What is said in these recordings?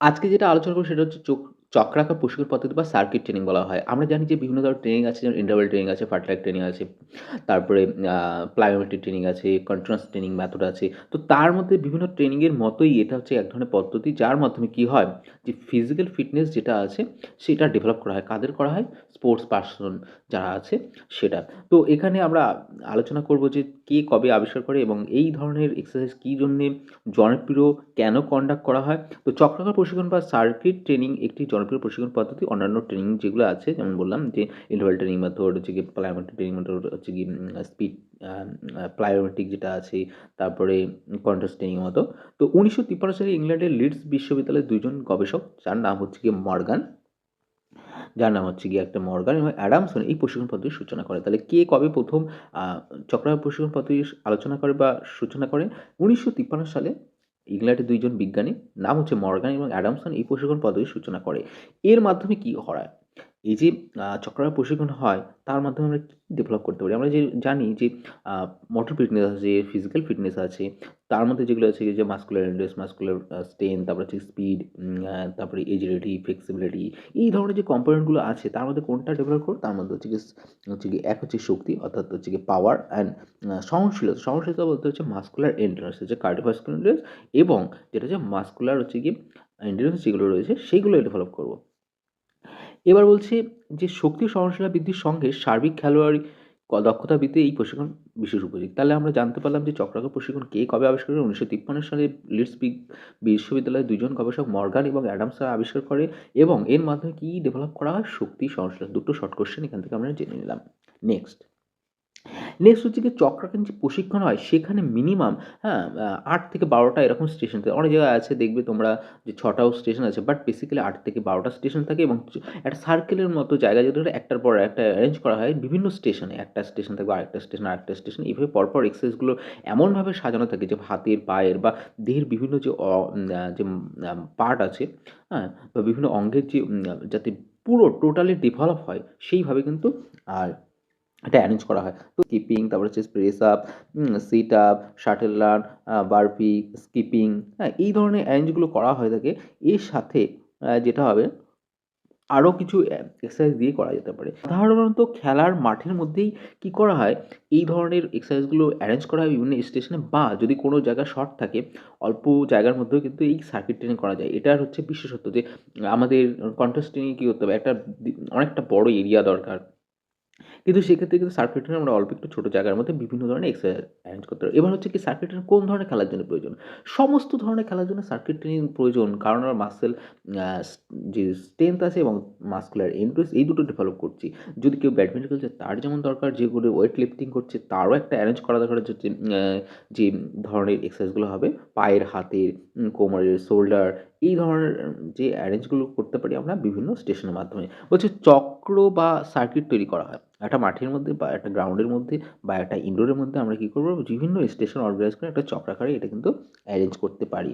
আজকে যেটা আলোচনা করব সেটা হচ্ছে চোখ চক্রাকার প্রশিক্ষণ পদ্ধতি বা সার্কিট ট্রেনিং বলা হয়। আমরা জানি যে বিভিন্ন ধরনের ট্রেনিং আছে যেমন ইন্টারভেল ট্রেনিং আছে, ফার্টলাইট ট্রেনিং আছে। তারপরে প্লায়োমেট্রিক ট্রেনিং আছে, কন্টিনিউয়াস ট্রেনিং মেথড আছে। তো তার মধ্যে বিভিন্ন ট্রেনিংয়ের মতোই এটা হচ্ছে এক ধরনের পদ্ধতি যার মাধ্যমে কি হয় যে ফিজিক্যাল ফিটনেস যেটা আছে সেটা ডেভেলপ করা হয়। কাদের করা হয়? স্পোর্টস পার্সন যারা আছে সেটা। তো এখানে আমরা আলোচনা করব যে কে কবে আবিষ্কার করে এবং এই ধরনের এক্সারসাইজ কী জন্যে জনপ্রিয়, কেন কন্ডাক্ট করা হয়? তো চক্রাকার প্রশিক্ষণ বা সার্কিট ট্রেনিং একটি জনপ্রিয় প্রশিক্ষণ পদ্ধতি। অন্যান্য ট্রেনিং যেগুলো আছে, যেমন বললাম যে ইন্টারভাল ট্রেনিং মেথড হচ্ছে গিয়ে প্লায়োমেট্রিক ট্রেনিং মেথড হচ্ছে গিয়ে স্পিড প্লায়োমেট্রিক যেটা আছে, তারপরে কন্ট্রাস্ট ট্রেনিং মতো। তো ১৯৫৩ সালে ইংল্যান্ডের লিডস বিশ্ববিদ্যালয়ের দুজন গবেষক, যার নাম হচ্ছে গিয়ে মর্গান, যার নাম হচ্ছে গিয়ে একটা মর্গান এবং অ্যাডামসন এই প্রশিক্ষণ পদ্ধতির সূচনা করে। তাহলে কে কবে প্রথম আ চক্রাকার প্রশিক্ষণ পদ্ধতির আলোচনা করে বা সূচনা করে? ১৯৫৩ সালে ইংল্যান্ডের ২ জন বিজ্ঞানী, নাম হচ্ছে মর্গান এবং অ্যাডামসন এই প্রশিক্ষণ পদ্ধতির সূচনা করে। এর মাধ্যমে কি করায়? এই যে চক্রাকার প্রশিক্ষণ হয় তার মাধ্যমে আমরা কি ডেভেলপ করতে পারি? আমরা যে জানি যে মোটর ফিটনেস আছে, ফিজিক্যাল ফিটনেস আছে। তার মধ্যে যেগুলো আছে যে muscular endurance, muscular uh strength, তারপরে হচ্ছে স্পিড, তারপরে এজিলিটি, ফ্লেক্সিবিলিটি এই ধরনের যে কম্পোনেন্টগুলো আছে তার মধ্যে কোনটা ডেভেলপ করব? তার মধ্যে হচ্ছে গিয়ে হচ্ছে কি এক হচ্ছে শক্তি অর্থাৎ হচ্ছে গিয়ে পাওয়ার অ্যান্ড সহনশীলতা। সহনশীলতা বলতে হচ্ছে মাস্কুলার এন্ডুরেন্স হচ্ছে কার্ডিওভাস্কুলার এবং যেটা হচ্ছে মাস্কুলার হচ্ছে কি এন্ডুরেন্স যেগুলো রয়েছে সেইগুলো ডেভেলপ করব। এবার বলছে যে শক্তি সহনশীলতা বৃদ্ধির সঙ্গে সার্বিক খেলোয়াড়ি দক্ষতা বৃদ্ধি এই প্রশিক্ষণ বিশেষ উপযোগী। তাহলে আমরা জানতে পারলাম যে চক্রাকার প্রশিক্ষণ কে কবে আবিষ্কার করে? ১৯৫৩ সালে লিডস বিশ্ববিদ্যালয়ের দুজন গবেষক মর্গান এবং অ্যাডামসরা আবিষ্কার করে এবং এর মাধ্যমে কী ডেভেলপ করা হয়? শক্তি, সহনশীলতা। দুটো শর্ট কোশ্চেন এখান থেকে আমরা জেনে নিলাম। নেক্সট নেক্সট হচ্ছে গিয়ে চক্রাকার যে প্রশিক্ষণ হয় সেখানে মিনিমাম হ্যাঁ আট থেকে বারোটা এরকম স্টেশন থাকে। অনেক জায়গায় আছে দেখবে তোমরা যে ছটাও স্টেশন আছে বাট বেসিক্যালি আট থেকে বারোটা স্টেশন থাকে এবং একটা সার্কেলের মতো জায়গা যেটা একটার পর একটা অ্যারেঞ্জ করা হয় বিভিন্ন স্টেশনে। একটা স্টেশন থাকবে আরেকটা স্টেশন, আরেকটা স্টেশন এইভাবে পরপর এক্সারসাইজগুলো এমনভাবে সাজানো থাকে যে হাতের, পায়ের বা দেহের বিভিন্ন যে যে পার্ট আছে হ্যাঁ? বা বিভিন্ন অঙ্গের যে যাতে পুরো টোটালি ডেভেলপ হয় সেইভাবে কিন্তু আর এটা অ্যারেঞ্জ করা হয়। তো কিপিং তারপর হচ্ছে press up, sit up, shuttle run, burpee, skipping হ্যাঁ? এই ধরনের অ্যারেঞ্জগুলো করা হয়ে থাকে। এর সাথে যেটা হবে আরও কিছু এক্সারসাইজ দিয়ে করা যেতে পারে। সাধারণত খেলার মাঠের মধ্যেই কি করা হয়? এই ধরনের এক্সারসাইজগুলো অ্যারেঞ্জ করা হয় বিভিন্ন স্টেশনে বা যদি কোনো জায়গায় শর্ট থাকে অল্প জায়গার মধ্যেও কিন্তু এই সার্কিট ট্রেনিং করা যায়। এটার হচ্ছে বিশেষত্ব যে আমাদের কন্টেস্ট ট্রেনিং কি করতে হবে? একটা অনেকটা বড় এরিয়া দরকার। কিন্তু সেক্ষেত্রে কিন্তু সার্কিট ট্রেনিং আমরা অল্প একটু ছোটো জায়গার মধ্যে বিভিন্ন ধরনের এক্সারসাইজ অ্যারেঞ্জ করতে পারি। এবার হচ্ছে কি সার্কিট কোন ধরনের খেলার জন্য প্রয়োজন? সমস্ত ধরনের খেলার জন্য সার্কিট ট্রেনিং প্রয়োজন। কারণ আমরা মাসল যে স্ট্রেংথ আছে এবং মাসকুলার এন্ডুরেন্স এই দুটো ডেভেলপ করছি। যদি কেউ ব্যাডমিন্টন খেলছে তার যেমন দরকার, যে করে ওয়েট লিফটিং করছে তারও একটা অ্যারেঞ্জ করা দরকার হচ্ছে যে ধরনের এক্সারসাইজগুলো হবে পায়ের, হাতের, কোমরের, শোল্ডার এই ধরনের যে অ্যারেঞ্জগুলো করতে পারি আমরা বিভিন্ন স্টেশনের মাধ্যমে। বলছে চক্র বা সার্কিট তৈরি করা হয়। একটা মাঠের মধ্যে বা একটা গ্রাউন্ডের মধ্যে বা একটা ইনডোরের মধ্যে আমরা কী করব বিভিন্ন স্টেশন অর্গানাইজ করে একটা চক্রাকারে এটা কিন্তু অ্যারেঞ্জ করতে পারি।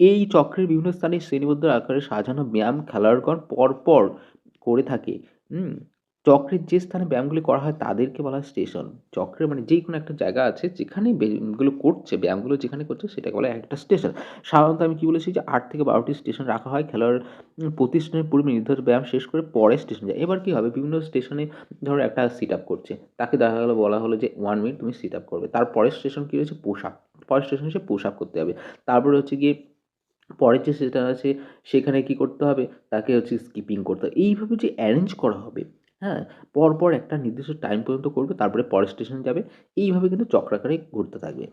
এই চক্রের বিভিন্ন স্থানে শ্রেণীবদ্ধ আকারে সাজানো ব্যায়াম খেলোয়াড়গণ পরপর করে থাকে। চক্রের যে স্থানে ব্যায়ামগুলি করা হয় তাদেরকে বলা হয় স্টেশন। চক্রের মানে যেই কোনো একটা জায়গা আছে যেখানে ব্যায়ামগুলো করছে, ব্যায়ামগুলো যেখানে করছে সেটাকে বলা হয় একটা স্টেশন। সাধারণত আমি কি বলেছি যে আট থেকে বারোটি স্টেশন রাখা হয়। খেলোয়াড় উম প্রতি স্টেশনের পূর্বে নির্ধারিত ব্যায়াম শেষ করে পরের স্টেশনে যায়। এবার কি হবে? বিভিন্ন স্টেশনে ধরো একটা সিট আপ করছে। তাকে দেখা গেলো বলা হলো যে ওয়ান মিনিট তুমি সিট আপ করবে। তার পরের স্টেশন কী রয়েছে? Push up. পরের স্টেশনে সে পুশ আপ করতে হবে তারপরে হচ্ছে গিয়ে পরের যে সেটা আছে সেখানে কি করতে হবে? তাকে হচ্ছে স্কিপিং করতে হবে। এইভাবে যে অ্যারেঞ্জ করা হবে, হ্যাঁ? পরপর একটা নির্দিষ্ট টাইম পর্যন্ত করবে তারপরে পরের স্টেশনে যাবে। এইভাবে কিন্তু চক্রাকারে ঘুরতে থাকবে।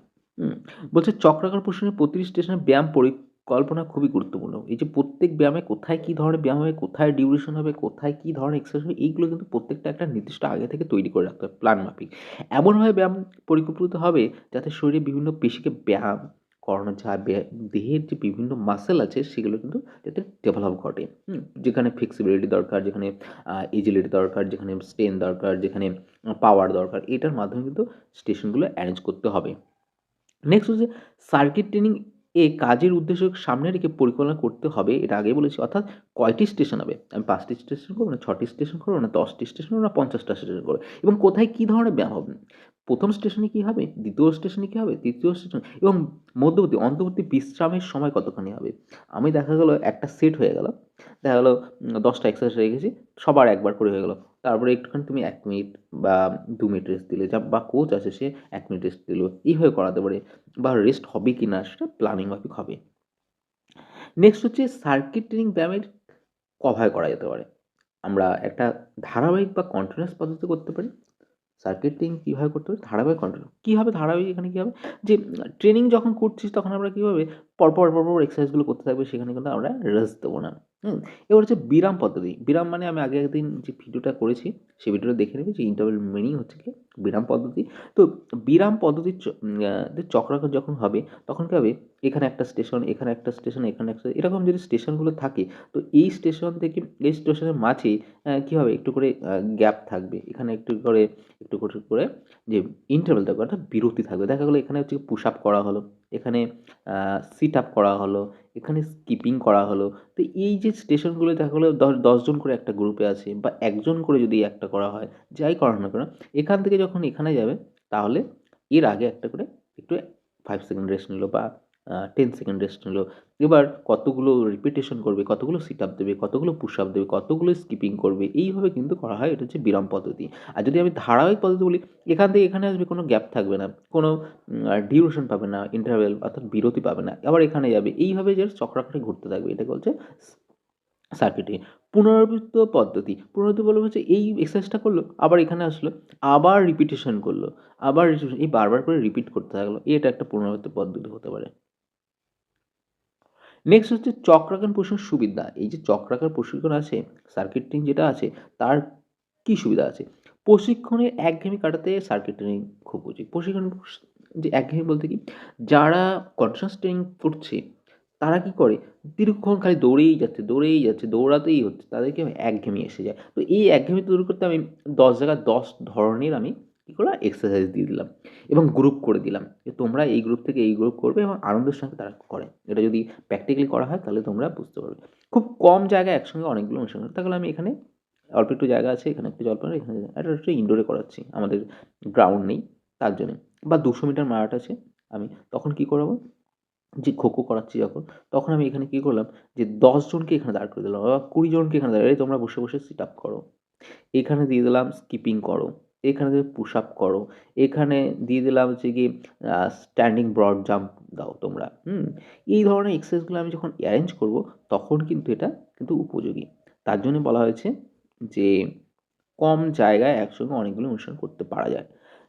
বলছে চক্রাকার প্রশ্নের প্রতিটি স্টেশনে ব্যায়াম পরিকল্পনা খুবই গুরুত্বপূর্ণ। এই যে প্রত্যেক ব্যায়ামে কোথায় কী ধরনের ব্যায়াম হবে, কোথায় ডিউরেশন হবে, কোথায় কী ধরনের এক্সারসাইজ হবে এইগুলো কিন্তু প্রত্যেকটা একটা নির্দিষ্ট আগে থেকে তৈরি করে রাখতে হবে প্ল্যান মাফিক। এমনভাবে ব্যায়াম পরিকল্পিত হবে যাতে শরীরে বিভিন্ন পেশিকে ব্যায়াম করানো যা দেহের যে বিভিন্ন মাসেল আছে সেগুলো কিন্তু যাতে ডেভেলপ ঘটে। যেখানে ফ্লেক্সিবিলিটি দরকার, যেখানে এজিলিটি দরকার, যেখানে স্ট্রেন দরকার, যেখানে পাওয়ার দরকার এটার মাধ্যমে কিন্তু স্টেশনগুলো অ্যারেঞ্জ করতে হবে। নেক্সট হচ্ছে সার্কিট ট্রেনিং এ কাজের উদ্দেশ্য সামনে রেখে পরিকল্পনা করতে হবে, এটা আগে বলেছি, অর্থাৎ কয়টি স্টেশন হবে? আমি পাঁচটি স্টেশন করব না ছটি স্টেশন করব না দশটি স্টেশন করব না পঞ্চাশটা স্টেশন করব? এবং কোথায় কী ধরনের ব্যায়াম হবে? প্রথম স্টেশনে কী হবে? দ্বিতীয় স্টেশনে কী হবে? তৃতীয় স্টেশন এবং মধ্যবর্তী, অন্তর্বর্তী বিশ্রামের সময় কতখানি হবে? আমি দেখা গেলো একটা সেট হয়ে গেল, দেখা গেলো দশটা এক্সারসাইজ হয়ে রেখেছি সবার একবার করে হয়ে গেলো। তারপরে একটুখানি তুমি এক মিনিট বা দু মিনিট রেস্ট দিলে, যা বা কোচ আছে সে এক মিনিট রেস্ট দিল, এইভাবে করাতে পারে। বা রেস্ট হবে কি না সেটা প্ল্যানিং মাফিক হবে। নেক্সট হচ্ছে সার্কিট ট্রেনিং ব্যায়ামের কভার করা যেতে পারে। আমরা একটা ধারাবাহিক বা কন্টিনিউয়াস পদ্ধতি করতে পারি। সার্কিট ট্রেনিং কীভাবে করতে পারি? ধারাবাহিক কন্টিনিউ কী হবে ধারাবাহিক এখানে কী হবে? যে ট্রেনিং যখন করছিস তখন আমরা কী হবে পরপর পরপর এক্সারসাইজগুলো করতে থাকবে, সেখানে কিন্তু আমরা রেস্ট দেবো না। হুম? এবার হচ্ছে বিরাম পদ্ধতি। বিরাম মানে আমি আগে একদিন যে ভিডিওটা করেছি সেই ভিডিওটা দেখে নেবে যে ইন্টারভেল মিনিং হচ্ছে কি? বিরাম পদ্ধতি। তো বিরাম পদ্ধতির চক্রাকার যখন হবে, তখন কী হবে? এখানে একটা স্টেশন এখানে একটা স্টেশন এখানে একটা এরকম যদি স্টেশনগুলো থাকে, তো এই স্টেশন থেকে, এই স্টেশনের মাঝে কী হবে? একটু করে গ্যাপ থাকবে। এখানে একটু করে একটু করে যে ইন্টারভেল থাকবে অর্থাৎ বিরতি থাকবে। দেখা গেলো এখানে হচ্ছে পুশ আপ করা হলো। এখানে সিট আপ করা হলো, এখানে স্কিপিং করা হলো। তো এই যে স্টেশনগুলো দেখা হলো দশ, দশজন করে একটা গ্রুপে আছে বা একজন করে যদি একটা করা হয়, যাই করা না কেন, এখান থেকে যখন এখানে যাবে, তাহলে এর আগে একটা করে একটু ফাইভ সেকেন্ড রেস্ট নিল বা টেন সেকেন্ড রেস্ট নিল। এবার কতগুলো রিপিটেশন করবে, কতগুলো সিট আপ দেবে, কতগুলো পুশ আপ দেবে, কতগুলো স্কিপিং করবে, এইভাবে কিন্তু করা হয়, এটা হচ্ছে বিরাম পদ্ধতি। আর যদি আমি ধারাবাহিক পদ্ধতি বলি, এখান থেকে এখানে আসবে কোনো গ্যাপ থাকবে না, কোনো ডিউরেশন পাবে না ইন্টারভেল অর্থাৎ বিরতি পাবে না, আবার এখানে যাবে, এইভাবে যে চক্রাকারে ঘুরতে থাকবে, এটাকে বলছে সার্কিটে পুনরাবৃত্ত পদ্ধতি, পুনরাবৃত্ত বলে হচ্ছে এই এক্সারসাইজটা করল, আবার এখানে আসলো, আবার রিপিটেশন করল, আবার এই বারবার করে রিপিট করতে থাকল, এটা একটা পুনরাবৃত্ত পদ্ধতি হতে পারে। নেক্সট হচ্ছে চক্রাকার প্রশিক্ষণ সুবিধা। এই যে চক্রাকার প্রশিক্ষণ আছে সার্কিট ট্রেনিং যেটা আছে, তার কী সুবিধা আছে? প্রশিক্ষণের একঘেয়েমি কাটাতে সার্কিট ট্রেনিং খুব উচিত। প্রশিক্ষণ যে একঘেয়েমি বলতে কি? যারা কনসাস ট্রেনিং করছে, তারা কি করে? দীর্ঘক্ষণ খালি দৌড়েই যাচ্ছে দৌড়েই যাচ্ছে, দৌড়াতেই হচ্ছে, তাদেরকে একঘেমি এসে যায়। তো এই একঘেয়েমি দূর করতে আমি দশ জায়গায় দশ ধরনের আমি কী করলাম? এক্সারসাইজ দিয়ে দিলাম এবং গ্রুপ করে দিলাম। যে তোমরা এই গ্রুপ থেকে এই গ্রুপ করবে এবং আনন্দের সঙ্গে তারা করে। এটা যদি প্র্যাকটিক্যালি করা হয় তাহলে তোমরা বুঝতে পারবে। খুব কম জায়গায় একসঙ্গে অনেকগুলো অনুষ্ঠান তাহলে আমি এখানে অল্প একটু জায়গা আছে, এখানে একটু জল পানি এখানে এটা একটু ইনডোরে করাচ্ছি। আমাদের গ্রাউন্ড নেই তার জন্য। বা দুশো মিটার মারাট আছে। আমি তখন কী করাবো? যে খোখো করাচ্ছি যখন, তখন আমি এখানে কী করলাম? যে দশজনকে এখানে দাঁড় করে দিলাম। বা কুড়ি জনকে এখানে দাঁড়িয়ে তোমরা বসে বসে সিট আপ করো। এখানে দিয়ে দিলাম স্কিপিং করো। এখানে দিয়ে পুশ আপ করো। এখানে দিয়ে দিলাম হচ্ছে কি স্ট্যান্ডিং ব্রড জাম্প দাও তোমরা। হুম? এই ধরনের এক্সারসাইজগুলো আমি যখন অ্যারেঞ্জ করব, তখন কিন্তু এটা কিন্তু উপযোগী। তার জন্য বলা হয়েছে যে, কম জায়গায় একসঙ্গে অনেকগুলো অনুষ্ঠান করতে পারা যায়।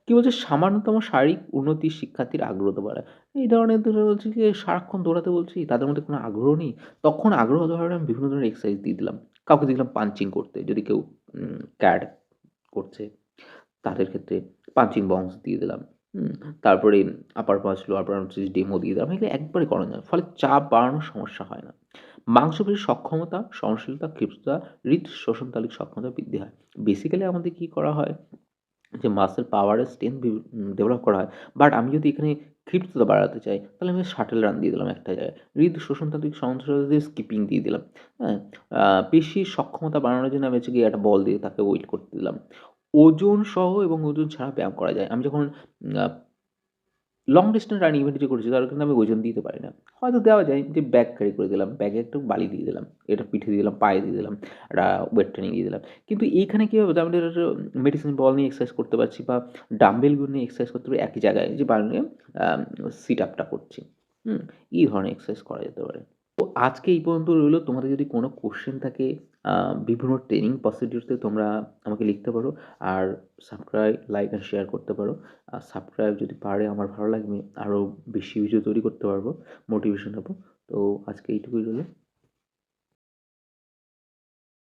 কী বলছে? সামান্যতম শারীরিক উন্নতি শিক্ষার্থীর আগ্রহ বাড়ায় এই ধরনের বলছে কি সারাক্ষণ দৌড়াতে বলছি, তাদের মধ্যে কোনো আগ্রহ নেই। তখন আগ্রহ ধরে আমি বিভিন্ন ধরনের এক্সারসাইজ দিয়ে দিলাম। কাউকে দিলাম পাঞ্চিং করতে, যদি কেউ ক্যাড করছে। তাদের ক্ষেত্রে পাঞ্চিং বংস দিয়ে দিলাম। তারপরে আপার পাঁচ লোয়ার পাঁচ ডেমো দিয়ে দিলাম। এগুলো একবারে করানো যায়, ফলে চাপ বাড়ানোর সমস্যা হয় না। মাংসপেশির সক্ষমতা, সহনশীলতা ক্ষিপ্ততা হৃদ শোষণতালিক সক্ষমতা বৃদ্ধি হয়। বেসিক্যালি আমাদের কী করা হয়, যে মাসেল পাওয়ারের স্ট্রেংথ ডেভেলপ করা হয়। বাট আমি যদি এখানে ক্ষিপ্ততা বাড়াতে চাই, তাহলে আমি শাটেল রান দিয়ে দিলাম একটা জায়গায়। হৃদ শোষণতান্ত্রিক সহনশীলতা দিয়ে স্কিপিং দিয়ে দিলাম। হ্যাঁ পেশির সক্ষমতা বাড়ানোর জন্য আমি হচ্ছে গিয়ে একটা বল দিয়ে তাকে ওয়েট করতে দিলাম। ওজন সহ এবং ওজন ছাড়া ব্যায়াম করা যায়। আমি যখন লং ডিস্টেন্স রানিং ইভেন্ট যে করেছি তার কিন্তু আমি ওজন দিতে পারি না। হয়তো দেওয়া যায়, যে ব্যাগ ক্যারি করে দিলাম ব্যাগে একটু বালি দিয়ে দিলাম, এটা পিঠে দিয়ে দিলাম, পায়ে দিয়ে দিলাম, একটা ওয়েট ট্রেনিং দিয়ে দিলাম। কিন্তু এইখানে কী হবে? আমি মেডিসিন বল নিয়ে এক্সারসাইজ করতে পারছি বা ডাম্বেলগুলো নিয়ে এক্সারসাইজ করতে পারি একই জায়গায় যে বানিয়ে সিট আপটা করছি। হুম, এই ধরনের এক্সারসাইজ করা যেতে পারে। তো আজকে এই পর্যন্ত রইল। তোমাদের যদি কোনো কোশ্চেন থাকে বিভিন্ন ট্রেনিং প্রসিডিউরতে তোমরা আমাকে লিখতে পারো আর সাবস্ক্রাইব লাইক অ্যান্ড শেয়ার করতে পারো। আর সাবস্ক্রাইব যদি পারে, আমার ভালো লাগবে আরও বেশি ভিডিও তৈরি করতে পারব মোটিভেশন হব তো আজকে এইটুকুই রইল।